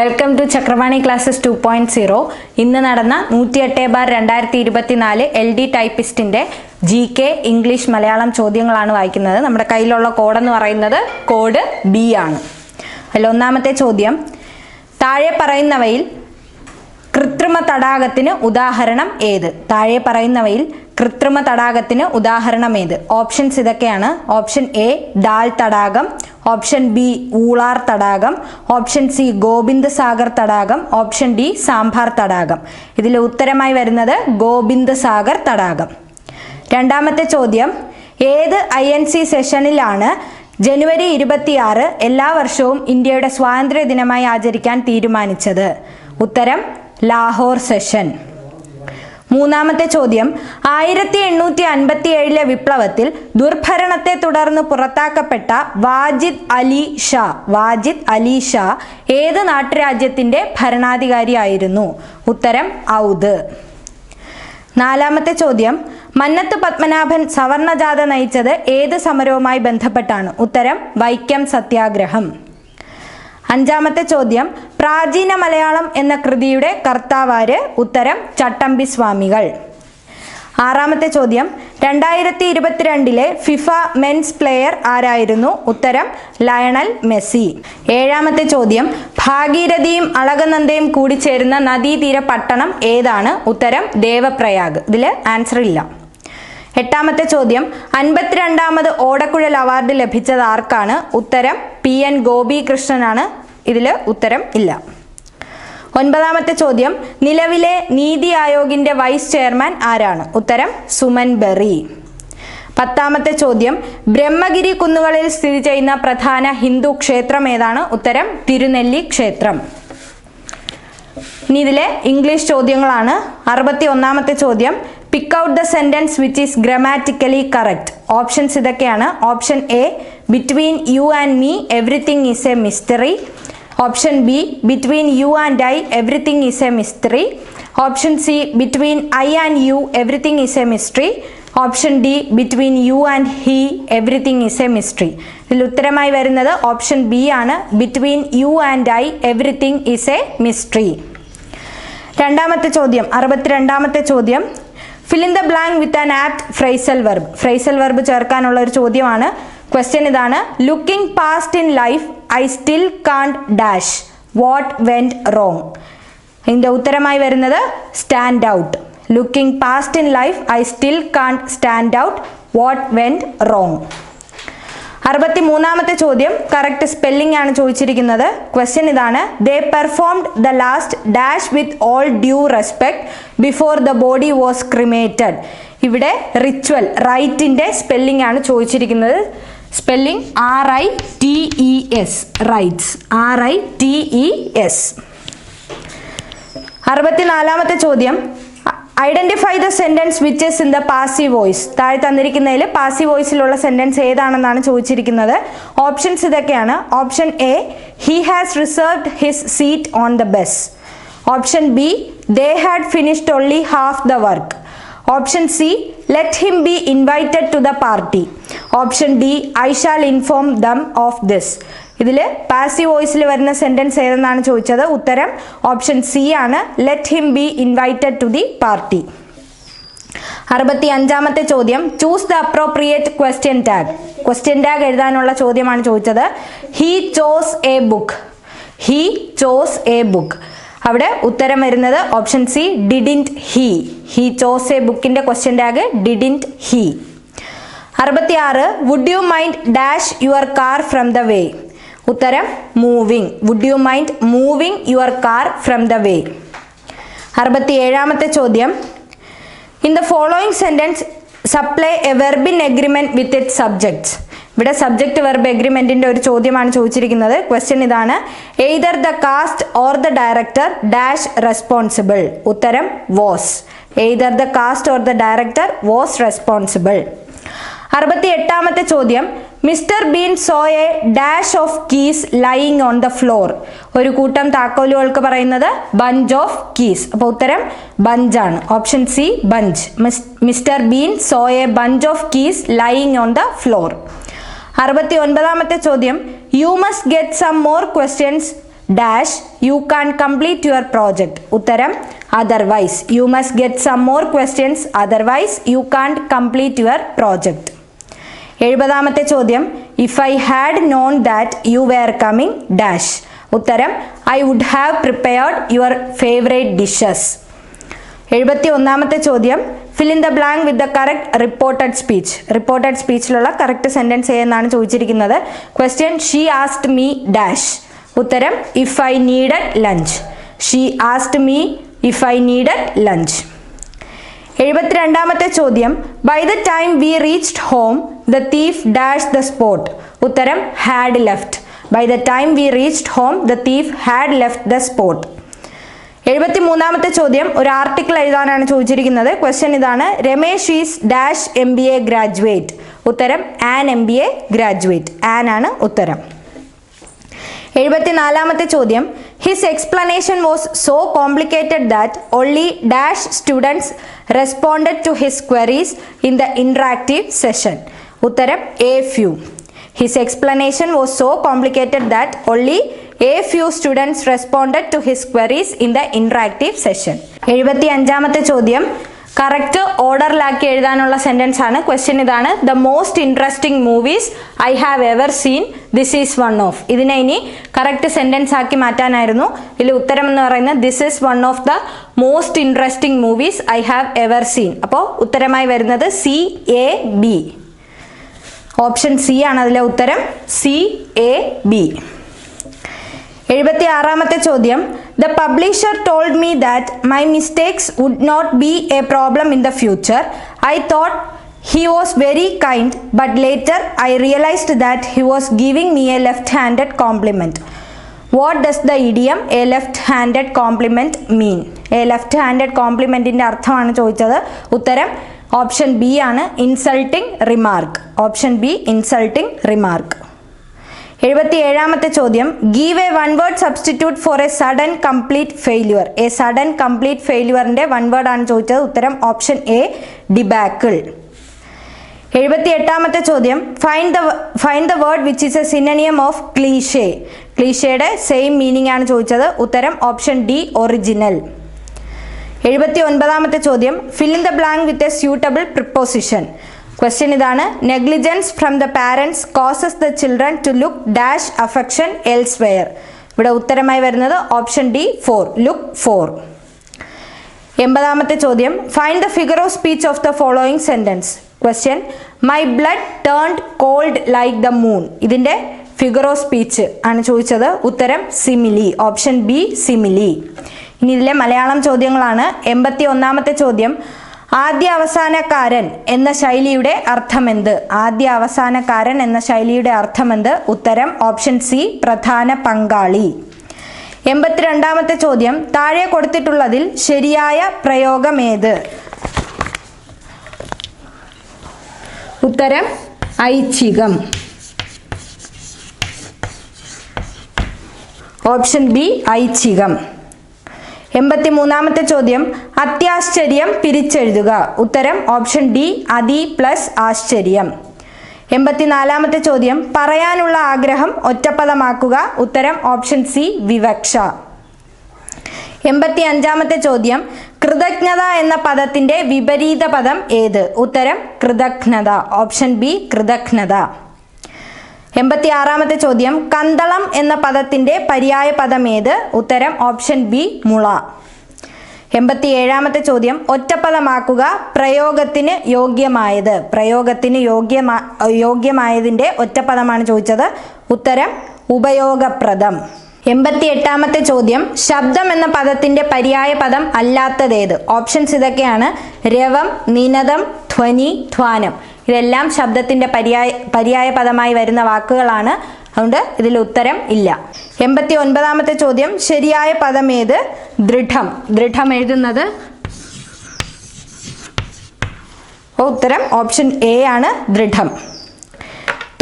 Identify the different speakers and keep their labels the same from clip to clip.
Speaker 1: Welcome to Chakravani classes two point zero ഇന്ന് നടന്ന നൂറ്റി എട്ട് ബാർ രണ്ടായിരത്തി ഇരുപത്തിനാല് എൽ ഡി ടൈപ്പിസ്റ്റിന്റെ ജി കെ ഇംഗ്ലീഷ് മലയാളം ചോദ്യങ്ങളാണ് വായിക്കുന്നത്. നമ്മുടെ കയ്യിലുള്ള കോഡെന്ന് പറയുന്നത് കോഡ് ബി ആണ്. അതിൽ ഒന്നാമത്തെ ചോദ്യം താഴെ പറയുന്നവയിൽ തടാകത്തിന് ഉദാഹരണം ഏത്? താഴെ പറയുന്നവയിൽ കൃത്രിമ തടാകത്തിന് ഉദാഹരണം ഏത്? ഓപ്ഷൻസ് ഇതൊക്കെയാണ്. ഓപ്ഷൻ എ ഡാൽ തടാകം ഓപ്ഷൻ ബി ഊളാർ തടാകം ഓപ്ഷൻ സി ഗോവിന്ദ് സാഗർ തടാകം ഓപ്ഷൻ ഡി സാമ്പാർ തടാകം ഇതിൽ ഉത്തരമായി വരുന്നത് ഗോവിന്ദ് സാഗർ തടാകം രണ്ടാമത്തെ ചോദ്യം. ഏത് ഐ എൻ സി സെഷനിലാണ് ജനുവരി ഇരുപത്തിയാറ് എല്ലാ വർഷവും ഇന്ത്യയുടെ സ്വാതന്ത്ര്യ ദിനമായി ആചരിക്കാൻ തീരുമാനിച്ചത്? ഉത്തരം ലാഹോർ സെഷൻ. മൂന്നാമത്തെ ചോദ്യം. ആയിരത്തി എണ്ണൂറ്റി അൻപത്തി ഏഴിലെ വിപ്ലവത്തിൽ ദുർഭരണത്തെ തുടർന്ന് പുറത്താക്കപ്പെട്ട വാജിദ് അലി ഷാ. വാജിദ് അലി ഷാ ഏത് നാട്ടുരാജ്യത്തിന്റെ ഭരണാധികാരിയായിരുന്നു? ഉത്തരം ഔദ്. നാലാമത്തെ ചോദ്യം. മന്നത്ത് പത്മനാഭൻ സവർണജാഥ നയിച്ചത് ഏത് സമരവുമായി ബന്ധപ്പെട്ടാണ്? ഉത്തരം വൈക്കം സത്യാഗ്രഹം. അഞ്ചാമത്തെ ചോദ്യം പ്രാചീന മലയാളം എന്ന കൃതിയുടെ കർത്താവാര് ഉത്തരം ചട്ടമ്പി സ്വാമികൾ ആറാമത്തെ ചോദ്യം രണ്ടായിരത്തി ഇരുപത്തിരണ്ടിലെ ഫിഫ മെൻസ് പ്ലെയർ ആരായിരുന്നു? ഉത്തരം ലയണൽ മെസ്സി. ഏഴാമത്തെ ചോദ്യം ഭാഗീരഥിയും അളകനന്ദയും കൂടിച്ചേരുന്ന നദീതീര പട്ടണം ഏതാണ്? ഉത്തരം ദേവപ്രയാഗ്. ഇതിൽ ആൻസർ ഇല്ല. എട്ടാമത്തെ ചോദ്യം അൻപത്തിരണ്ടാമത് ഓടക്കുഴൽ അവാർഡ് ലഭിച്ചത് ആർക്കാണ്? ഉത്തരം പി എൻ ഗോപികൃഷ്ണനാണ്. ഇതിൽ ഉത്തരം ഇല്ല. ഒൻപതാമത്തെ ചോദ്യം നിലവിലെ നീതി ആയോഗിന്റെ വൈസ് ചെയർമാൻ ആരാണ്? ഉത്തരം സുമൻ ബെറി. പത്താമത്തെ ചോദ്യം ബ്രഹ്മഗിരി കുന്നുകളിൽ സ്ഥിതി ചെയ്യുന്ന പ്രധാന ഹിന്ദു ക്ഷേത്രം ഏതാണ്? ഉത്തരം തിരുനെല്ലി ക്ഷേത്രം. ഇനി ഇതിലെ ഇംഗ്ലീഷ് ചോദ്യങ്ങളാണ്. അറുപത്തി ഒന്നാമത്തെ ചോദ്യം pick out the sentence which is grammatically correct options ഇതൊക്കെയാണ്. Option A between you and me everything is a mystery option B between you and I everything is a mystery option C between I and you everything is a mystery option D between you and he everything is a mystery ഇതിൽ ഉത്തരമായി വരുന്നത് option B ആണ്. Between you and I everything is a mystery രണ്ടാമത്തെ ചോദ്യം അറുപത്തിരണ്ടാമത്തെ ചോദ്യം. Fill in the blank with an apt phrasal verb phrasal verb ചേർക്കാനുള്ള ഒരു ചോദ്യമാണ്. ക്വസ്റ്റ്യൻ ഇതാണ്. Looking past in life I still can't dash what went wrong ഇതിന്റെ ഉത്തരമായി വരുന്നത് stand out looking past in life I still can't stand out what went wrong അറുപത്തി മൂന്നാമത്തെ ചോദ്യം കറക്റ്റ് സ്പെല്ലിംഗ് ആണ് ചോദിച്ചിരിക്കുന്നത്. ക്വസ്റ്റ്യൻ ഇതാണ്. They performed the last dash with all due respect before the body was cremated ഇവിടെ ritual റൈറ്റിന്റെ spelling ആണ് ചോദിച്ചിരിക്കുന്നത്. Spelling R I T E S rites R I T E S അറുപത്തിനാലാമത്തെ ചോദ്യം. Identify the sentence which is in the passive voice താഴെ തന്നിരിക്കുന്നതിൽ passive വോയിസിലുള്ള sentence ഏതാണെന്നാണ് ചോദിച്ചിരിക്കുന്നത്. ഓപ്ഷൻസ് ഇതൊക്കെയാണ്. Option A he has reserved his seat on the bus option B they had finished only half the work option C let him be invited to the party option D I shall inform them of this ഇതിൽ passive വോയിസിൽ വരുന്ന sentence ഏതെന്നാണ് ചോദിച്ചത്? ഉത്തരം option C ആണ്. Let him be invited to the party അറുപത്തി അഞ്ചാമത്തെ ചോദ്യം. Choose the appropriate question tag question tag എഴുതാനുള്ള ചോദ്യമാണ് ചോദിച്ചത്. He chose a book he chose a book അവിടെ ഉത്തരം വരുന്നത് option C didn't he he chose a ബുക്കിന്റെ ക്വസ്റ്റ്യൻ ടാഗ് ഡിഡിന്റ് ഹീ അറുപത്തിയാറ് would you mind dash your car from the way ഉത്തരം moving would you mind moving your car from the way അറുപത്തി ഏഴാമത്തെ ചോദ്യം in the following sentence supply a verb in agreement with it subjects ഇവിടെ subject verb എഗ്രിമെന്റിന്റെ ഒരു ചോദ്യമാണ് ചോദിച്ചിരിക്കുന്നത്. Question ഇതാണ്. Either the cast or the director dash responsible ഉത്തരം was either the cast or the director was responsible അറുപത്തി എട്ടാമത്തെ ചോദ്യം. Mister Bean saw a dash of keys lying on the floor. ഒരു കൂട്ടം താക്കോലുകൾക്ക് പറയുന്നത് ബഞ്ച് ഓഫ് കീസ്. അപ്പോൾ ഉത്തരം bunch ആണ് option C bunch. Mr Bean saw a bunch of keys lying on the floor. അറുപത്തി ഒൻപതാമത്തെ ചോദ്യം. You must get some more questions dash. You can complete your project ഉത്തരം otherwise. You must get some more questions otherwise you can complete your project എഴുപതാമത്തെ ചോദ്യം. If I had known that you were coming dash ഉത്തരം I would have prepared your favourite dishes എഴുപത്തി ഒന്നാമത്തെ ചോദ്യം. Fill in the blank with the correct reported speech reported സ്പീച്ചിലുള്ള correct sentence എന്നാണ് ചോദിച്ചിരിക്കുന്നത്? Question she asked me dash ഉത്തരം if I needed lunch she asked me if I needed lunch എഴുപത്തിരണ്ടാമത്തെ ചോദ്യം. By the time we reached home the thief dash the spot ഉത്തരം had left by the time we reached home the thief had left the spot എഴുപത്തി മൂന്നാമത്തെ ചോദ്യം. ഒരു article എഴുതാനാണ് ചോദിച്ചിരിക്കുന്നത്. Question ഇതാണ്. Ramesh is dash M B A graduate ഉത്തരം an M B A graduate an ആണ് ഉത്തരം. എഴുപത്തിനാലാമത്തെ ചോദ്യം. His explanation was so complicated that only dash students responded to his queries in the interactive session ഉത്തരം a few his explanation was so complicated that only a few students responded to his queries in the interactive session എഴുപത്തി അഞ്ചാമത്തെ ചോദ്യം. Correct ഓർഡറിലാക്കി എഴുതാനുള്ള sentence ആണ്. Question ഇതാണ്. The most interesting movies I have ever seen this is one of ഇതിനെ ഇനി correct sentence ആക്കി മാറ്റാനായിരുന്നു. ഇതിൽ ഉത്തരം എന്ന് പറയുന്നത് this is one of the most interesting movies I have ever seen അപ്പോൾ ഉത്തരമായി വരുന്നത് C A B option C ആണ് അതിലെ ഉത്തരം. സി എ ബി എഴുപത്തി ആറാമത്തെ ചോദ്യം. The publisher told me that my mistakes would not be a problem in the future I thought he was very kind but later I realised that he was giving me a left handed compliment what does the idiom a left handed compliment mean a left handed കോംപ്ലിമെന്റിന്റെ അർത്ഥമാണ് ചോദിച്ചത്. ഉത്തരം option B ആണ് insulting remark. Option B insulting remark. എഴുപത്തി ഏഴാമത്തെ ചോദ്യം. Give a one word substitute for a sudden complete failure a sudden complete ഫെയില്യുവറിന്റെ one word ആണ് ചോദിച്ചത്. ഉത്തരം ഓപ്ഷൻ എ ഡിബാക്കിൾ എഴുപത്തി എട്ടാമത്തെ ചോദ്യം. Find the find the word which is a synonym of cliche ക്ലീഷയുടെ same meaning ആണ് ചോദിച്ചത്. ഉത്തരം option D original എഴുപത്തി ഒൻപതാമത്തെ ചോദ്യം. Fill in the blank with a suitable preposition question ഇതാണ്. Negligence from the parents causes the children to look dash affection elsewhere ഇവിടെ ഉത്തരമായി വരുന്നത് option D for look for എൺപതാമത്തെ ചോദ്യം. Find the figure of speech of the following sentence question my blood turned cold like the moon ഇതിന്റെ figure of speech ആണ് ചോദിച്ചത്. ഉത്തരം simile option B simile ഇനി ഇതിലെ മലയാളം ചോദ്യങ്ങളാണ്. എൺപത്തി ഒന്നാമത്തെ ചോദ്യം. ആദ്യ അവസാനക്കാരൻ എന്ന ശൈലിയുടെ അർത്ഥമെന്ത്? ആദ്യ അവസാനക്കാരൻ എന്ന ശൈലിയുടെ അർത്ഥമെന്ത്? ഉത്തരം ഓപ്ഷൻ സി പ്രധാന പങ്കാളി. എൺപത്തിരണ്ടാമത്തെ ചോദ്യം താഴെ കൊടുത്തിട്ടുള്ളതിൽ ശരിയായ പ്രയോഗം പ്രയോഗമേത്? ഉത്തരം ഐച്ഛികം. Option B ഐച്ഛികം. എൺപത്തി മൂന്നാമത്തെ ചോദ്യം അത്യാശ്ചര്യം പിരിച്ചെഴുതുക. ഉത്തരം ഓപ്ഷൻ ഡി അതി പ്ലസ് ആശ്ചര്യം. എൺപത്തിനാലാമത്തെ ചോദ്യം പറയാനുള്ള ആഗ്രഹം ഒറ്റപ്പദമാക്കുക. ഉത്തരം ഓപ്ഷൻ സി വിവക്ഷ. എൺപത്തി അഞ്ചാമത്തെ ചോദ്യം കൃതജ്ഞത എന്ന പദത്തിന്റെ വിപരീത പദം ഏത്? ഉത്തരം കൃതജ്ഞത. ഓപ്ഷൻ ബി കൃതജ്ഞത. എൺപത്തി ആറാമത്തെ ചോദ്യം കന്തളം എന്ന പദത്തിന്റെ പര്യായ പദം ഏത്? ഉത്തരം ഓപ്ഷൻ ബി മുള. എൺപത്തി ഏഴാമത്തെ ചോദ്യം ഒറ്റപ്പദമാക്കുക പ്രയോഗത്തിന് യോഗ്യമായത്. പ്രയോഗത്തിന് യോഗ്യമാ യോഗ്യമായതിന്റെ ഒറ്റപ്പദമാണ് ചോദിച്ചത്. ഉത്തരം ഉപയോഗപ്രദം. എൺപത്തി എട്ടാമത്തെ ചോദ്യം ശബ്ദം എന്ന പദത്തിന്റെ പര്യായ പദം അല്ലാത്തതേത്? ഓപ്ഷൻസ് ഇതൊക്കെയാണ്. രവം നിനദം ധ്വനി ധ്വാനം. ഇതെല്ലാം ശബ്ദത്തിന്റെ പര്യായ പര്യായ പദമായി വരുന്ന വാക്കുകളാണ്. അതുകൊണ്ട് ഇതിൽ ഉത്തരം ഇല്ല. എൺപത്തി ഒൻപതാമത്തെ ചോദ്യം ശരിയായ പദം ഏത്? ദൃഢം. ദൃഢം എഴുതുന്നത്. ഉത്തരം ഓപ്ഷൻ എ ആണ് ദൃഢം.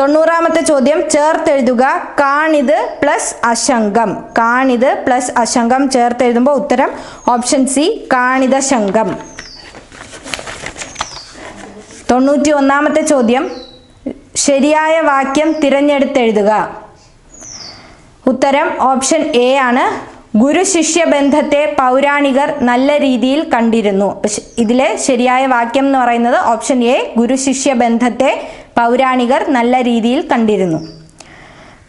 Speaker 1: തൊണ്ണൂറാമത്തെ ചോദ്യം ചേർത്തെഴുതുക കാണിത് പ്ലസ് അശങ്കം കാണിത് പ്ലസ് അശങ്കം ചേർത്തെഴുതുമ്പോൾ ഉത്തരം ഓപ്ഷൻ സി കാണിത ശങ്കം തൊണ്ണൂറ്റി ഒന്നാമത്തെ ചോദ്യം. ശരിയായ വാക്യം തിരഞ്ഞെടുത്തെഴുതുക. ഉത്തരം ഓപ്ഷൻ എ ആണ്. ഗുരു ശിഷ്യ ബന്ധത്തെ പൗരാണികർ നല്ല രീതിയിൽ കണ്ടിരുന്നു. ഇതിലെ ശരിയായ വാക്യം എന്ന് പറയുന്നത് ഓപ്ഷൻ എ ഗുരു ശിഷ്യ ബന്ധത്തെ പൗരാണികർ നല്ല രീതിയിൽ കണ്ടിരുന്നു.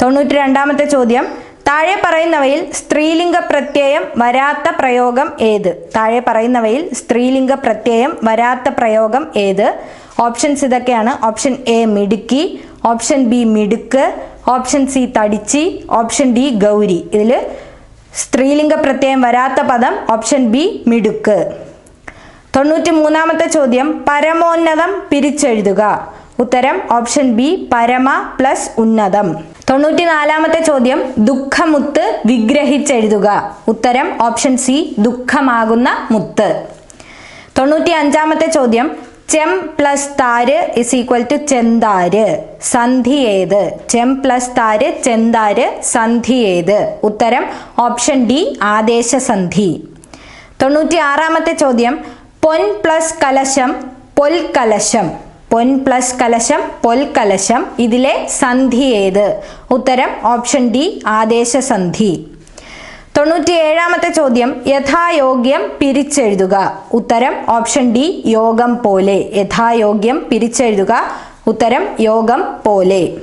Speaker 1: തൊണ്ണൂറ്റി രണ്ടാമത്തെ ചോദ്യം. താഴെ പറയുന്നവയിൽ സ്ത്രീലിംഗ പ്രത്യയം വരാത്ത പ്രയോഗം ഏത്? താഴെ പറയുന്നവയിൽ സ്ത്രീലിംഗ പ്രത്യയം വരാത്ത പ്രയോഗം ഏത്? ഓപ്ഷൻസ് ഇതൊക്കെയാണ്. ഓപ്ഷൻ എ മിടുക്കി ഓപ്ഷൻ ബി മിടുക്ക് ഓപ്ഷൻ സി തടിച്ചി ഓപ്ഷൻ ഡി ഗൗരി. ഇതിൽ സ്ത്രീലിംഗ പ്രത്യയം വരാത്ത പദം ഓപ്ഷൻ ബി മിടുക്ക്. തൊണ്ണൂറ്റി മൂന്നാമത്തെ ചോദ്യം പരമോന്നതം പിരിച്ചെഴുതുക. ഉത്തരം ഓപ്ഷൻ ബി പരമ പ്ലസ് ഉന്നതം. തൊണ്ണൂറ്റി നാലാമത്തെ ചോദ്യം ദുഃഖമുത്ത് വിഗ്രഹിച്ചെഴുതുക. ഉത്തരം ഓപ്ഷൻ സി ദുഃഖമാകുന്ന മുത്ത്. തൊണ്ണൂറ്റി അഞ്ചാമത്തെ ചോദ്യം ചെം പ്ലസ് താര് ഇസ് ഈക്വൽ ടു ചെന്താര്. സന്ധി ഏത്? ചെം പ്ലസ് താര് ചെന്താര് സന്ധി ഏത്? ഉത്തരം ഓപ്ഷൻ ഡി ആദേശ സന്ധി. തൊണ്ണൂറ്റി ആറാമത്തെ ചോദ്യം. പൊൻ പ്ലസ് കലശം പൊൽക്കലശം പൊൻ പ്ലസ് കലശം പൊൽക്കലശം ഇതിലെ സന്ധി ഏത്? ഉത്തരം ഓപ്ഷൻ ഡി ആദേശസന്ധി തൊണ്ണൂറ്റി ഏഴാമത്തെ ചോദ്യം യഥായോഗ്യം പിരിച്ചെഴുതുക. ഉത്തരം ഓപ്ഷൻ ഡി യോഗം പോലെ. യഥായോഗ്യം പിരിച്ചെഴുതുക. ഉത്തരം യോഗം പോലെ.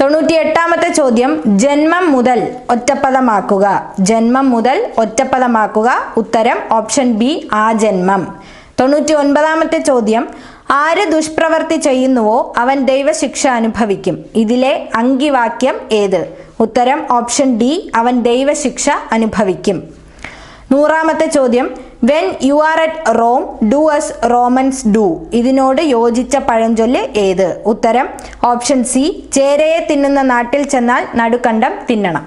Speaker 1: തൊണ്ണൂറ്റിയെട്ടാമത്തെ ചോദ്യം ജന്മം മുതൽ ഒറ്റപ്പദമാക്കുക. ജന്മം മുതൽ ഒറ്റപ്പദമാക്കുക. ഉത്തരം ഓപ്ഷൻ ബി ആ ജന്മം. തൊണ്ണൂറ്റി ഒൻപതാമത്തെ ചോദ്യം ആര് ദുഷ്പ്രവർത്തി ചെയ്യുന്നുവോ അവൻ ദൈവശിക്ഷ അനുഭവിക്കും. ഇതിലെ അങ്കിവാക്യം ഏത്? ഉത്തരം ഓപ്ഷൻ ഡി അവൻ ദൈവശിക്ഷ അനുഭവിക്കും. നൂറാമത്തെ ചോദ്യം when you are at Rome do as Romans do ഇതിനോട് യോജിച്ച പഴഞ്ചൊല്ല് ഏത്? ഉത്തരം ഓപ്ഷൻ സി ചേരയെ തിന്നുന്ന നാട്ടിൽ ചെന്നാൽ നടുക്കണ്ടം തിന്നണം.